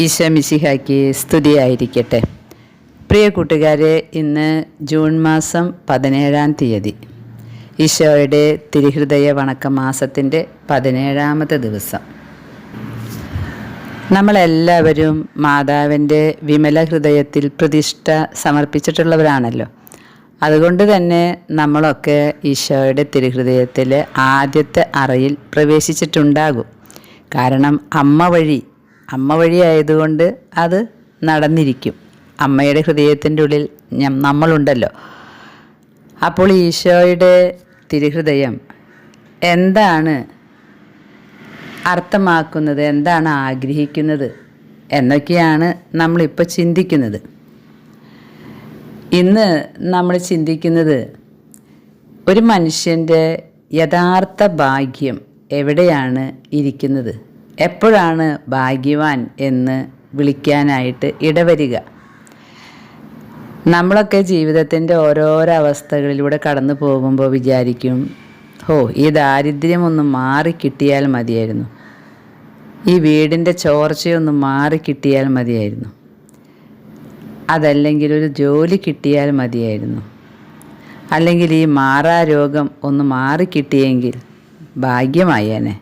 ഈശോ മിശിഹായ്ക്ക് സ്തുതിയായിരിക്കട്ടെ. പ്രിയ കൂട്ടുകാരെ ഇന്ന് ജൂൺ മാസം പതിനേഴാം തീയതി. ഈശോയുടെ തിരുഹൃദയ വണക്ക മാസത്തിന്റെ പതിനേഴാമത്തെ ദിവസം. നമ്മളെല്ലാവരും മാതാവിന്റെ വിമല ഹൃദയത്തിൽ പ്രതിഷ്ഠ സമർപ്പിച്ചിട്ടുള്ളവരാണല്ലോ. അതുകൊണ്ട് തന്നെ നമ്മളൊക്കെ ഈശോയുടെ തിരുഹൃദയത്തിലെ ആദ്യത്തെ അറയിൽ പ്രവേശിച്ചിട്ടുണ്ടാകും. കാരണം അമ്മ വഴി അമ്മ വഴിയായതുകൊണ്ട് അത് നടന്നിരിക്കും. അമ്മയുടെ ഹൃദയത്തിന്റെ ഉള്ളിൽ നമ്മളുണ്ടല്ലോ. അപ്പോൾ ഈശോയുടെ തിരുഹൃദയം എന്താണ് അർത്ഥമാക്കുന്നത് എന്താണ് ആഗ്രഹിക്കുന്നത് എന്നൊക്കെയാണ് നമ്മളിപ്പോൾ ചിന്തിക്കുന്നത്. ഇന്ന് നമ്മൾ ചിന്തിക്കുന്നത് ഒരു മനുഷ്യന്റെ യഥാർത്ഥ ഭാഗ്യം എവിടെയാണ് ഇരിക്കുന്നത്? എപ്പോഴാണ് ഭാഗ്യവാൻ എന്ന് വിളിക്കാനായിട്ട് ഇടവരിക. നമ്മളൊക്കെ ജീവിതത്തിന്റെ ഓരോരോ അവസ്ഥകളിലൂടെ കടന്നു പോകുമ്പോൾ വിചാരിക്കും ഓ ഈ ദാരിദ്ര്യമൊന്ന് മാറിക്കിട്ടിയാൽ മതിയായിരുന്നു. ഈ വീടിന്റെ ചോർച്ചയൊന്ന് മാറിക്കിട്ടിയാൽ മതിയായിരുന്നു. അതല്ലെങ്കിൽ ഒരു ജോലി കിട്ടിയാൽ മതിയായിരുന്നു. അല്ലെങ്കിൽ ഈ മാറാ രോഗം ഒന്ന് മാറിക്കിട്ടിയെങ്കിൽ ഭാഗ്യമായേനെ.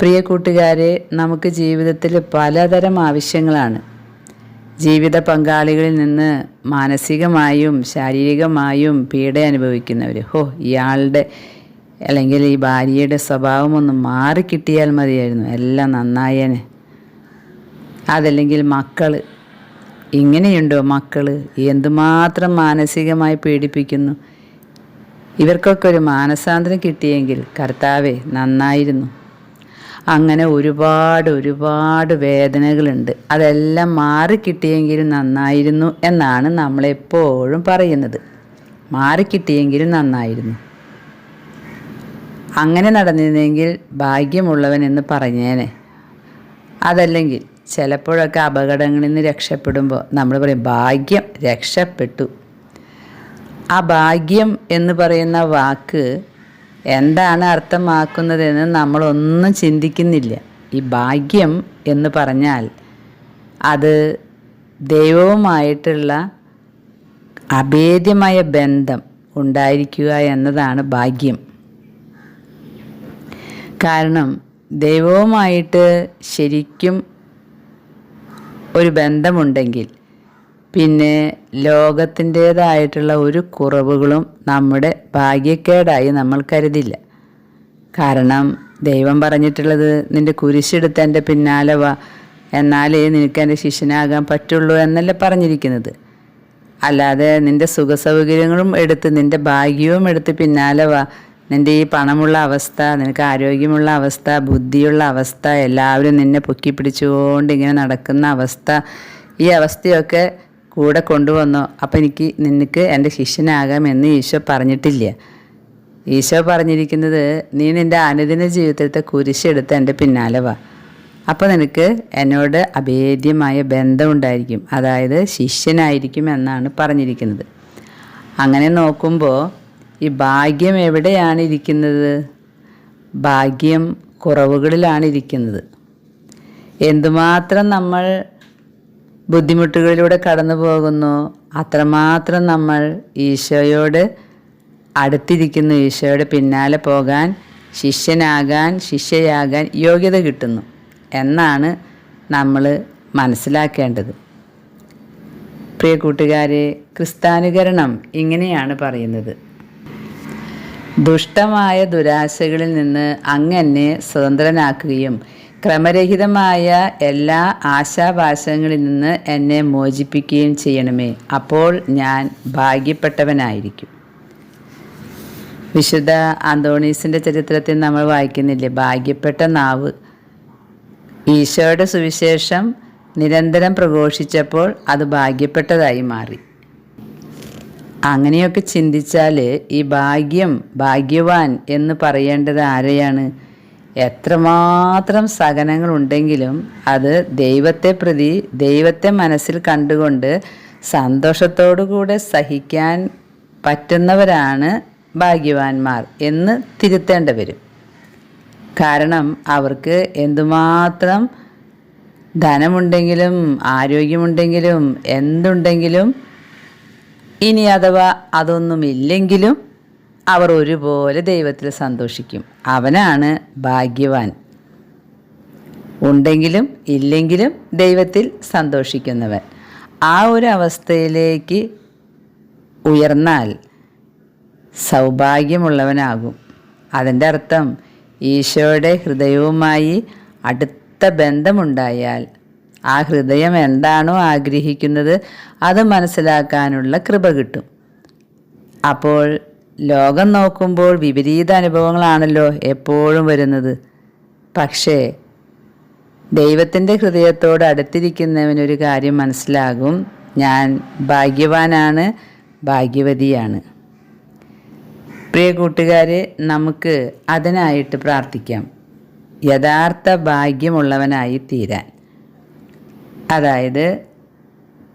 പ്രിയ കൂട്ടുകാരെ നമുക്ക് ജീവിതത്തിൽ പലതരം ആവശ്യങ്ങളാണ്. ജീവിത പങ്കാളികളിൽ നിന്ന് മാനസികമായും ശാരീരികമായും പീഡ അനുഭവിക്കുന്നവർ. ഹോ ഇയാളുടെ അല്ലെങ്കിൽ ഈ ഭാര്യയുടെ സ്വഭാവം ഒന്ന് മാറിക്കിട്ടിയാൽ മതിയായിരുന്നു. എല്ലാം നന്നായേനെ. അതല്ലെങ്കിൽ മക്കൾ ഇങ്ങനെയുണ്ടോ മക്കൾ എന്തുമാത്രം മാനസികമായി പീഡിപ്പിക്കുന്നു? ഇവർക്കൊക്കെ ഒരു മാനസാന്തരം കിട്ടിയെങ്കിൽ കർത്താവെ നന്നായിരുന്നു. അങ്ങനെ ഒരുപാട് ഒരുപാട് വേദനകളുണ്ട്. അതെല്ലാം മാറിക്കിട്ടിയെങ്കിലും നന്നായിരുന്നു എന്നാണ് നമ്മളെപ്പോഴും പറയുന്നത്. മാറിക്കിട്ടിയെങ്കിലും നന്നായിരുന്നു. അങ്ങനെ നടന്നിരുന്നെങ്കിൽ ഭാഗ്യമുള്ളവൻ എന്ന് പറഞ്ഞേനെ. അതല്ലെങ്കിൽ ചിലപ്പോഴൊക്കെ അപകടങ്ങളിൽ നിന്ന് രക്ഷപ്പെടുമ്പോൾ നമ്മൾ പറയും ഭാഗ്യം രക്ഷപ്പെട്ടു. ആ ഭാഗ്യം എന്ന് പറയുന്ന വാക്ക് എന്താണ് അർത്ഥമാക്കുന്നതെന്ന് നമ്മളൊന്നും ചിന്തിക്കുന്നില്ല. ഈ ഭാഗ്യം എന്ന് പറഞ്ഞാൽ അത് ദൈവവുമായിട്ടുള്ള അഭേദ്യമായ ബന്ധം ഉണ്ടായിരിക്കുക എന്നതാണ് ഭാഗ്യം. കാരണം ദൈവവുമായിട്ട് ശരിക്കും ഒരു ബന്ധമുണ്ടെങ്കിൽ പിന്നെ ലോകത്തിന്റേതായിട്ടുള്ള ഒരു കുറവുകളും നമ്മുടെ ഭാഗ്യക്കേടായി നമ്മൾ കരുതില്ല. കാരണം ദൈവം പറഞ്ഞിട്ടുള്ളത് നിന്റെ കുരിശെടുത്ത് എന്റെ പിന്നാലെ വാ എന്നാലേ നിനക്ക് എന്റെ ശിഷ്യനാകാൻ പറ്റുള്ളൂ എന്നല്ല പറഞ്ഞിരിക്കുന്നത്. അല്ലാതെ നിന്റെ സുഖസൗകര്യങ്ങളും എടുത്ത് നിന്റെ ഭാഗ്യവും എടുത്ത് പിന്നാലെ വാ. നിന്റെ ഈ പണമുള്ള അവസ്ഥ നിനക്ക് ആരോഗ്യമുള്ള അവസ്ഥ ബുദ്ധിയുള്ള അവസ്ഥ എല്ലാവരും നിന്നെ പൊക്കി പിടിച്ചുകൊണ്ട് ഇങ്ങനെ നടക്കുന്ന അവസ്ഥ ഈ അവസ്ഥയൊക്കെ കൂടെ കൊണ്ടുവന്നോ. അപ്പം എനിക്ക് നിനക്ക് എന്റെ ശിഷ്യനാകാം എന്ന് ഈശോ പറഞ്ഞിട്ടില്ല. ഈശോ പറഞ്ഞിരിക്കുന്നത് നീ നിന്റെ അനുദിന ജീവിതത്തെ കുരിശെടുത്ത് എന്റെ പിന്നാലെ വാ. അപ്പോൾ നിനക്ക് എന്നോട് അഭേദ്യമായ ബന്ധമുണ്ടായിരിക്കും അതായത് ശിഷ്യനായിരിക്കും എന്നാണ് പറഞ്ഞിരിക്കുന്നത്. അങ്ങനെ നോക്കുമ്പോൾ ഈ ഭാഗ്യം എവിടെയാണ് ഇരിക്കുന്നത്? ഭാഗ്യം കുറവുകളിലാണ് ഇരിക്കുന്നത്. എന്തുമാത്രം നമ്മൾ ബുദ്ധിമുട്ടുകളിലൂടെ കടന്നു പോകുന്നു. അത്രമാത്രം നമ്മൾ ഈശോയോട് അടുത്തിരിക്കുന്നു. ഈശോയുടെ പിന്നാലെ പോകാൻ ശിഷ്യനാകാൻ ശിഷ്യയാകാൻ യോഗ്യത കിട്ടുന്നു എന്നാണ് നമ്മൾ മനസ്സിലാക്കേണ്ടത്. പ്രിയ കൂട്ടുകാരെ ക്രിസ്താനുകരണം ഇങ്ങനെയാണ് പറയുന്നത്. ദുഷ്ടമായ ദുരാശകളിൽ നിന്ന് അങ്ങനെ സ്വതന്ത്രനാക്കുകയും ക്രമരഹിതമായ എല്ലാ ആശാവാശങ്ങളിൽ നിന്ന് എന്നെ മോചിപ്പിക്കുകയും ചെയ്യണമേ. അപ്പോൾ ഞാൻ ഭാഗ്യപ്പെട്ടവനായിരിക്കും. വിശുദ്ധ അന്തോണീസിന്റെ ചരിത്രത്തിൽ നമ്മൾ വായിക്കുന്നില്ലേ? ഭാഗ്യപ്പെട്ട നാവ്. ഈശോയുടെ സുവിശേഷം നിരന്തരം പ്രഘോഷിച്ചപ്പോൾ അത് ഭാഗ്യപ്പെട്ടതായി മാറി. അങ്ങനെയൊക്കെ ചിന്തിച്ചാൽ ഈ ഭാഗ്യം ഭാഗ്യവാൻ എന്ന് പറയേണ്ടത് ആരെയാണ്? എത്രമാത്രം സഹനങ്ങളുണ്ടെങ്കിലും അത് ദൈവത്തെ പ്രതി ദൈവത്തെ മനസ്സിൽ കണ്ടുകൊണ്ട് സന്തോഷത്തോടു കൂടെ സഹിക്കാൻ പറ്റുന്നവരാണ് ഭാഗ്യവാന്മാർ എന്ന് തിരുത്തേണ്ടി വരും. കാരണം അവർക്ക് എന്തുമാത്രം ധനമുണ്ടെങ്കിലും ആരോഗ്യമുണ്ടെങ്കിലും എന്തുണ്ടെങ്കിലും ഇനി അഥവാ അതൊന്നുമില്ലെങ്കിലും അവർ ഒരുപോലെ ദൈവത്തിൽ സന്തോഷിക്കും. അവനാണ് ഭാഗ്യവാൻ. ഉണ്ടെങ്കിലും ഇല്ലെങ്കിലും ദൈവത്തിൽ സന്തോഷിക്കുന്നവൻ. ആ ഒരു അവസ്ഥയിലേക്ക് ഉയർന്നാൽ സൗഭാഗ്യമുള്ളവനാകും. അതിന്റെ അർത്ഥം ഈശോയുടെ ഹൃദയവുമായി അടുത്ത ബന്ധമുണ്ടായാൽ ആ ഹൃദയം എന്താണോ ആഗ്രഹിക്കുന്നത് അത് മനസ്സിലാക്കാനുള്ള കൃപ കിട്ടും. അപ്പോൾ ലോകം നോക്കുമ്പോൾ വിപരീത അനുഭവങ്ങളാണല്ലോ എപ്പോഴും വരുന്നത്. പക്ഷേ ദൈവത്തിന്റെ ഹൃദയത്തോട് അടുത്തിരിക്കുന്നവനൊരു കാര്യം മനസ്സിലാകും. ഞാൻ ഭാഗ്യവാനാണ് ഭാഗ്യവതിയാണ്. പ്രിയ കൂട്ടുകാരെ നമുക്ക് അതിനായിട്ട് പ്രാർത്ഥിക്കാം. യഥാർത്ഥ ഭാഗ്യമുള്ളവനായി തീരാൻ. അതായത്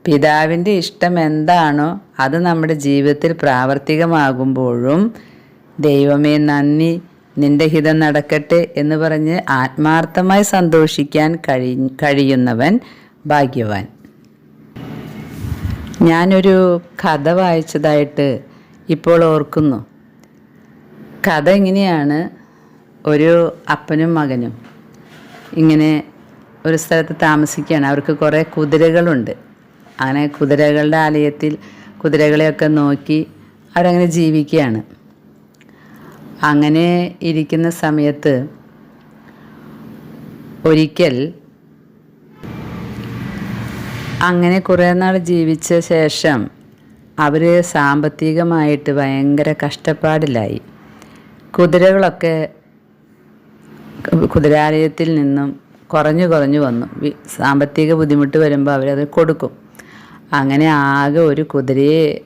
പിതാവിന്റെ ഇഷ്ടം എന്താണോ അത് നമ്മുടെ ജീവിതത്തിൽ പ്രാവർത്തികമാകുമ്പോഴും ദൈവമേ നന്ദി നിന്റെ ഹിതം നടക്കട്ടെ എന്ന് പറഞ്ഞ് ആത്മാർത്ഥമായി സന്തോഷിക്കാൻ കഴി കഴിയുന്നവൻ ഭാഗ്യവാൻ. ഞാനൊരു കഥ വായിച്ചതായിട്ട് ഇപ്പോൾ ഓർക്കുന്നു. കഥ എങ്ങനെയാണ് ഒരു അപ്പനും മകനും ഇങ്ങനെ ഒരു സ്ഥലത്ത് താമസിക്കുകയാണ്. അവർക്ക് കുറേ കുതിരകളുണ്ട്. അങ്ങനെ കുതിരകളുടെ ആലയത്തിൽ കുതിരകളെയൊക്കെ നോക്കി അവരങ്ങനെ ജീവിക്കുകയാണ്. അങ്ങനെ ഇരിക്കുന്ന സമയത്ത് ഒരിക്കൽ അങ്ങനെ കുറേ നാൾ ജീവിച്ച ശേഷം അവർ സാമ്പത്തികമായിട്ട് ഭയങ്കര കഷ്ടപ്പാടിലായി. കുതിരകളൊക്കെ കുതിരാലയത്തിൽ നിന്നും കുറഞ്ഞു കുറഞ്ഞു വന്നു. സാമ്പത്തിക ബുദ്ധിമുട്ട് വരുമ്പോൾ അവരത് കൊടുക്കും. അങ്ങനെ ആകെ ഒരു കുതിരയെ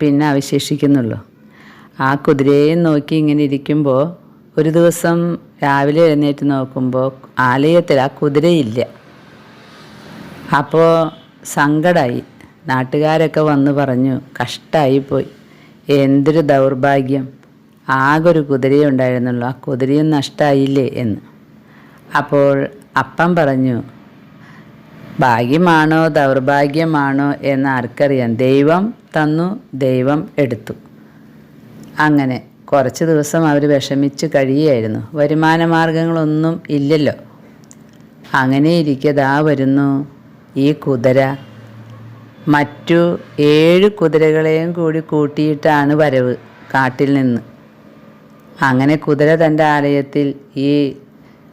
പിന്നെ അവശേഷിക്കുന്നുള്ളൂ. ആ കുതിരയെ നോക്കി ഇങ്ങനെ ഇരിക്കുമ്പോൾ ഒരു ദിവസം രാവിലെ എഴുന്നേറ്റ് നോക്കുമ്പോൾ ആലയത്തിൽ ആ കുതിരയില്ല. അപ്പോൾ സങ്കടമായി നാട്ടുകാരൊക്കെ വന്ന് പറഞ്ഞു കഷ്ടമായി പോയി. എന്തൊരു ദൗർഭാഗ്യം. ആകെ ഒരു കുതിരയേ ഉണ്ടായിരുന്നുള്ളൂ. ആ കുതിരയും നഷ്ടമായില്ലേ എന്ന്. അപ്പോൾ അപ്പം പറഞ്ഞു ഭാഗ്യമാണോ ദൗർഭാഗ്യമാണോ എന്ന് ആർക്കറിയാം ദൈവം തന്നു ദൈവം എടുത്തു. അങ്ങനെ കുറച്ച് ദിവസം അവർ വിഷമിച്ച് കഴിയുമായിരുന്നു വരുമാന മാർഗങ്ങളൊന്നും ഇല്ലല്ലോ. അങ്ങനെ ഇരിക്കതാ വരുന്നു ഈ കുതിര. മറ്റു ഏഴ് കുതിരകളെയും കൂടി കൂട്ടിയിട്ടാണ് വരവ് കാട്ടിൽ നിന്ന്. അങ്ങനെ കുതിര തന്റെ ആലയത്തിൽ ഈ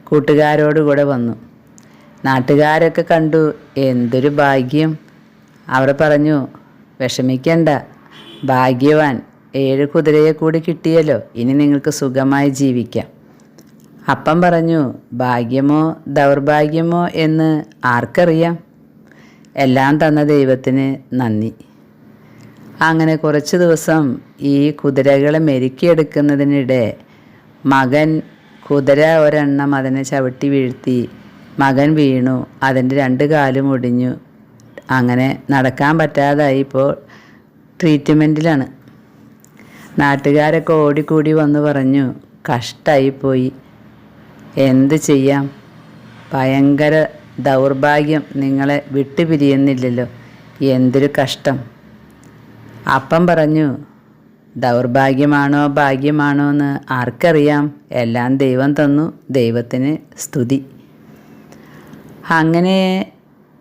കൂട്ടുകാരോട് കൂടെ വന്നു. നാട്ടുകാരൊക്കെ കണ്ടു. എന്തൊരു ഭാഗ്യം. അവർ പറഞ്ഞു വിഷമിക്കണ്ട. ഭാഗ്യവാൻ. ഏഴ് കുതിരയെ കൂടി കിട്ടിയല്ലോ. ഇനി നിങ്ങൾക്ക് സുഖമായി ജീവിക്കാം. അപ്പം പറഞ്ഞു ഭാഗ്യമോ ദൗർഭാഗ്യമോ എന്ന് ആർക്കറിയാം? എല്ലാം തന്ന ദൈവത്തിന് നന്ദി. അങ്ങനെ കുറച്ച് ദിവസം ഈ കുതിരകളെ മെരുക്കിയെടുക്കുന്നതിനിടെ മകൻ കുതിര ഒരെണ്ണം അതിനെ ചവിട്ടി വീഴ്ത്തി മകൻ വീണു. അതിന്റെ രണ്ട് കാലും ഒടിഞ്ഞു. അങ്ങനെ നടക്കാൻ പറ്റാതായി ഇപ്പോൾ ട്രീറ്റ്മെന്റിലാണ് നാട്ടുകാരൊക്കെ ഓടിക്കൂടി വന്ന് പറഞ്ഞു കഷ്ടായിപ്പോയി. എന്ത് ചെയ്യാം? ഭയങ്കര ദൗർഭാഗ്യം നിങ്ങളെ വിട്ടുപിരിയുന്നില്ലല്ലോ. എന്തൊരു കഷ്ടം. അപ്പം പറഞ്ഞു ദൗർഭാഗ്യമാണോ ഭാഗ്യമാണോ എന്ന് ആർക്കറിയാം. എല്ലാം ദൈവം തന്നു. ദൈവത്തിന് സ്തുതി. അങ്ങനെ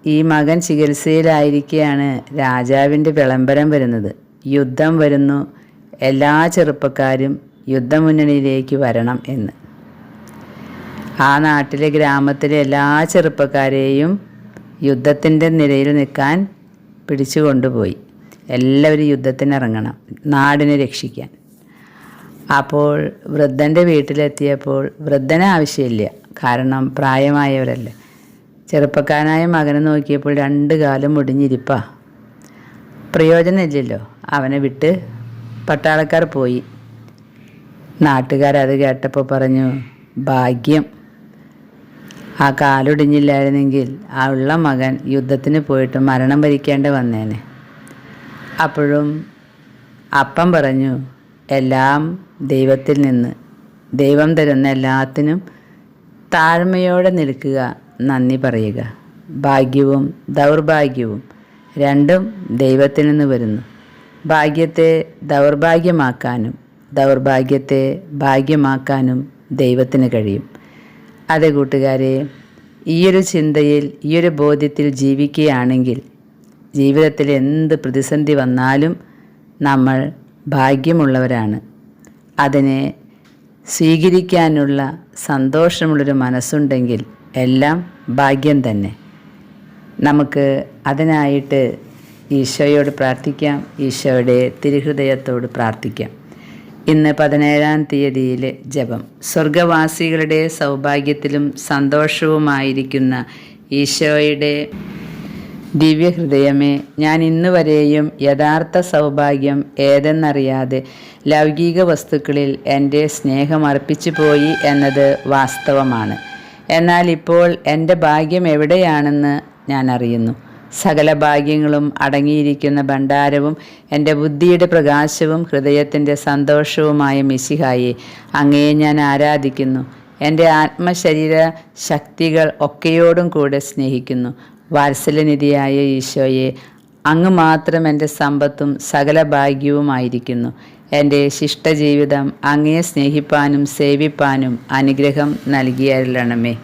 ഈ മകൻ ചികിത്സയിലായിരിക്കെയാണ് രാജാവിന്റെ വിളംബരം വരുന്നത്. യുദ്ധം വരുന്നു. എല്ലാ ചെറുപ്പക്കാരും യുദ്ധമുന്നണിയിലേക്ക് വരണം എന്ന്. ആ നാട്ടിലെ ഗ്രാമത്തിലെ എല്ലാ ചെറുപ്പക്കാരെയും യുദ്ധത്തിന്റെ നിരയിൽ നിൽക്കാൻ പിടിച്ചു കൊണ്ടുപോയി. എല്ലാവരും യുദ്ധത്തിനിറങ്ങണം നാടിനെ രക്ഷിക്കാൻ. അപ്പോൾ വൃദ്ധന്റെ വീട്ടിലെത്തിയപ്പോൾ വൃദ്ധന് ആവശ്യമില്ല. കാരണം പ്രായമായവരല്ലേ. ചെറുപ്പക്കാരനായ മകനെ നോക്കിയപ്പോൾ രണ്ട് കാലം മുടിഞ്ഞിരിപ്പാ പ്രയോജനമില്ലല്ലോ. അവനെ വിട്ട് പട്ടാളക്കാർ പോയി. നാട്ടുകാരത് കേട്ടപ്പോൾ പറഞ്ഞു ഭാഗ്യം. ആ കാലൊടിഞ്ഞില്ലായിരുന്നെങ്കിൽ ആ ഉള്ള മകൻ യുദ്ധത്തിന് പോയിട്ട് മരണം ഭരിക്കേണ്ടി വന്നേനെ. അപ്പോഴും അപ്പം പറഞ്ഞു എല്ലാം ദൈവത്തിൽ നിന്ന് ദൈവം തരുന്ന എല്ലാത്തിനും താഴ്മയോടെ നിൽക്കുക. നന്ദി പറയുക. ഭാഗ്യവും ദൗർഭാഗ്യവും രണ്ടും ദൈവത്തിൽ നിന്ന് വരുന്നു. ഭാഗ്യത്തെ ദൗർഭാഗ്യമാക്കാനും ദൗർഭാഗ്യത്തെ ഭാഗ്യമാക്കാനും ദൈവത്തിന് കഴിയും. അതെ കൂട്ടുകാരെ ഈയൊരു ചിന്തയിൽ ഈയൊരു ബോധ്യത്തിൽ ജീവിക്കുകയാണെങ്കിൽ ജീവിതത്തിൽ എന്ത് പ്രതിസന്ധി വന്നാലും നമ്മൾ ഭാഗ്യമുള്ളവരാണ്. അതിനെ സ്വീകരിക്കാനുള്ള സന്തോഷമുള്ളൊരു മനസ്സുണ്ടെങ്കിൽ എല്ലാം ഭാഗ്യം തന്നെ. നമുക്ക് അതിനായിട്ട് ഈശോയോട് പ്രാർത്ഥിക്കാം ഈശോയുടെ തിരുഹൃദയത്തോട് പ്രാർത്ഥിക്കാം. ഇന്ന് പതിനേഴാം തീയതിയിലെ ജപം. സ്വർഗവാസികളുടെ സൗഭാഗ്യത്തിലും സന്തോഷവുമായിരിക്കുന്ന ഈശോയുടെ ദിവ്യഹൃദയമേ ഞാൻ ഇന്ന് വരെയും യഥാർത്ഥ സൗഭാഗ്യം ഏതെന്നറിയാതെ ലൗകിക വസ്തുക്കളിൽ എന്റെ സ്നേഹം അർപ്പിച്ചു പോയി എന്നത് വാസ്തവമാണ്. എന്നാൽ ഇപ്പോൾ എന്റെ ഭാഗ്യം എവിടെയാണെന്ന് ഞാൻ അറിയുന്നു. സകല ഭാഗ്യങ്ങളും അടങ്ങിയിരിക്കുന്ന ഭണ്ഡാരവും എന്റെ ബുദ്ധിയുടെ പ്രകാശവും ഹൃദയത്തിന്റെ സന്തോഷവുമായ മിശിഹായി അങ്ങയെ ഞാൻ ആരാധിക്കുന്നു. എന്റെ ആത്മശരീര ശക്തികൾ ഒക്കെയോടും കൂടെ സ്നേഹിക്കുന്നു. വാത്സല്യനിധിയായ ഈശോയെ അങ്ങ് മാത്രം എന്റെ സമ്പത്തും സകല ഭാഗ്യവുമായിരിക്കുന്നു. എന്റെ ശിഷ്ടജീവിതം അങ്ങയെ സ്നേഹിപ്പാനും സേവിപ്പാനും അനുഗ്രഹം നൽകിയല്ലണമേ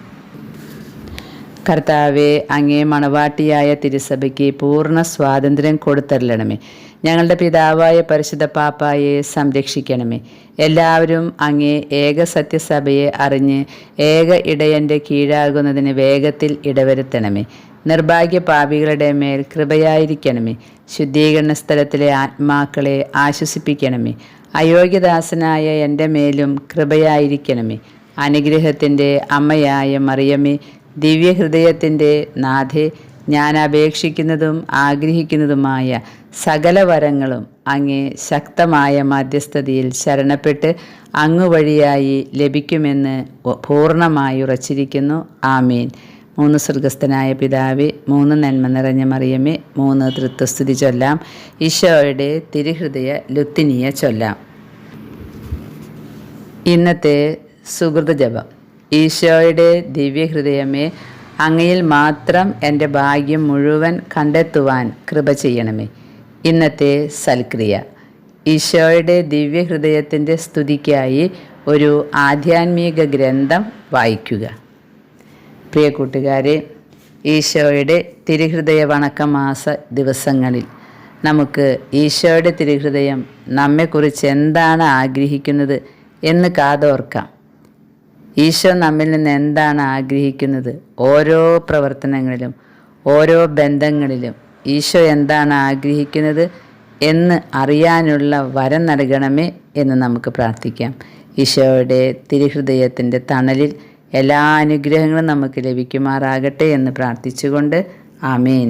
കർത്താവെ അങ്ങേ മണവാട്ടിയായ തിരുസഭയ്ക്ക് പൂർണ സ്വാതന്ത്ര്യം കൊടുത്തരളണമേ. ഞങ്ങളുടെ പിതാവായ പരിശുദ്ധ പാപ്പായെ സംരക്ഷിക്കണമേ. എല്ലാവരും അങ്ങേ ഏക സത്യസഭയെ അറിഞ്ഞ് ഏക ഇടയന്റെ കീഴാകുന്നതിന് വേഗത്തിൽ ഇടവരുത്തണമേ. നിർഭാഗ്യ പാപികളുടെ മേൽ കൃപയായിരിക്കണമേ. ശുദ്ധീകരണ സ്ഥലത്തിലെ ആത്മാക്കളെ ആശ്വസിപ്പിക്കണമേ. അയോഗ്യദാസനായ എന്റെ മേലും കൃപയായിരിക്കണമേ. അനുഗ്രഹത്തിന്റെ അമ്മയായ മറിയമ്മേ ദിവ്യഹൃദയത്തിന്റെ നാഥേ ഞാൻ അപേക്ഷിക്കുന്നതും ആഗ്രഹിക്കുന്നതുമായ സകല വരങ്ങളും അങ്ങേ ശക്തമായ മധ്യസ്ഥതയിൽ ശരണപ്പെട്ട് അങ്ങുവഴിയായി ലഭിക്കുമെന്ന് പൂർണമായി ഉറച്ചിരിക്കുന്നു. ആമീൻ. മൂന്ന് സ്വർഗസ്ഥനായ പിതാവേ മൂന്ന് നന്മ നിറഞ്ഞ മറിയമേ മൂന്ന് തൃത്വസ്തുതി ചൊല്ലാം. ഈശോയുടെ തിരുഹൃദയ ലുത്തിനിയ ചൊല്ലാം. ഇന്നത്തെ സുഹൃത ജപം ഈശോയുടെ ദിവ്യഹൃദയമേ അങ്ങയിൽ മാത്രം എന്റെ ഭാഗ്യം മുഴുവൻ കണ്ടെത്തുവാൻ കൃപ ചെയ്യണമേ. ഇന്നത്തെ സൽക്രിയ. ഈശോയുടെ ദിവ്യഹൃദയത്തിന്റെ സ്തുതിക്കായി ഒരു ആധ്യാത്മിക ഗ്രന്ഥം വായിക്കുക. പ്രിയ കൂട്ടുകാരെ ഈശോയുടെ തിരുഹൃദയ വണക്കമാസ ദിവസങ്ങളിൽ നമുക്ക് ഈശോയുടെ തിരുഹൃദയം നമ്മെക്കുറിച്ച് എന്താണ് ആഗ്രഹിക്കുന്നത് എന്ന് കാതോർക്കാം. ഈശോ നമ്മിൽ നിന്ന് എന്താണ് ആഗ്രഹിക്കുന്നത്? ഓരോ പ്രവർത്തനങ്ങളിലും ഓരോ ബന്ധങ്ങളിലും ഈശോ എന്താണ് ആഗ്രഹിക്കുന്നത് എന്ന് അറിയാനുള്ള വരം നൽകണമേ എന്ന് നമുക്ക് പ്രാർത്ഥിക്കാം. ഈശോയുടെ തിരുഹൃദയത്തിന്റെ തണലിൽ എല്ലാ അനുഗ്രഹങ്ങളും നമുക്ക് ലഭിക്കുമാറാകട്ടെ എന്ന് പ്രാർത്ഥിച്ചുകൊണ്ട് ആമേൻ.